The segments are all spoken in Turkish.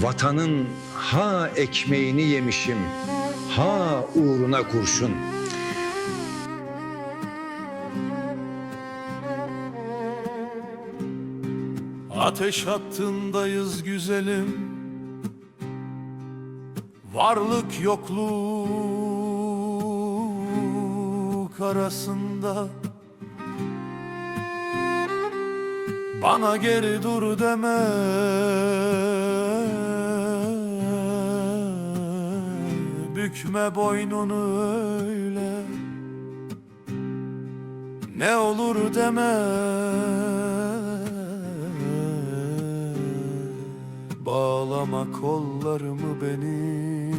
Vatanın ha ekmeğini yemişim, ha uğruna kurşun. Ateş hattındayız güzelim. Varlık yokluk arasında. Bana geri dur deme Bükme boynunu öyle. Ne olur deme. Bağlama kollarımı benim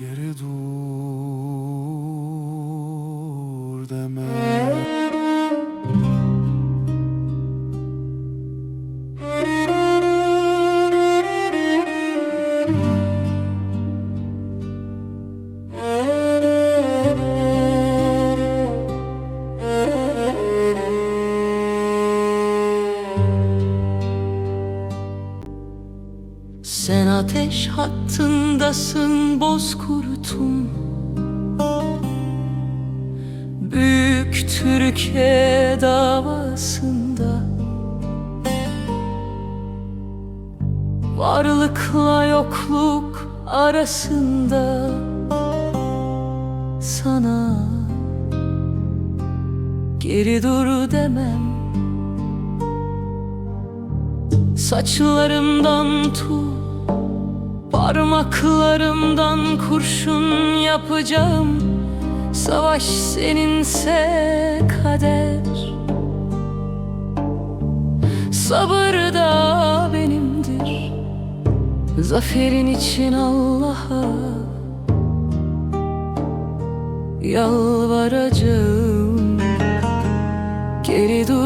Geri dur Sen ateş hattındasın bozkurtum Büyük Türkiye davasında. Varlıkla yokluk arasında. Sana geri dur demem. Saçlarımdan tut Parmaklarımdan kurşun yapacağım. Savaş seninse kader. Sabır da benimdir. Zaferin için Allah'a Yalvaracağım. Geri dur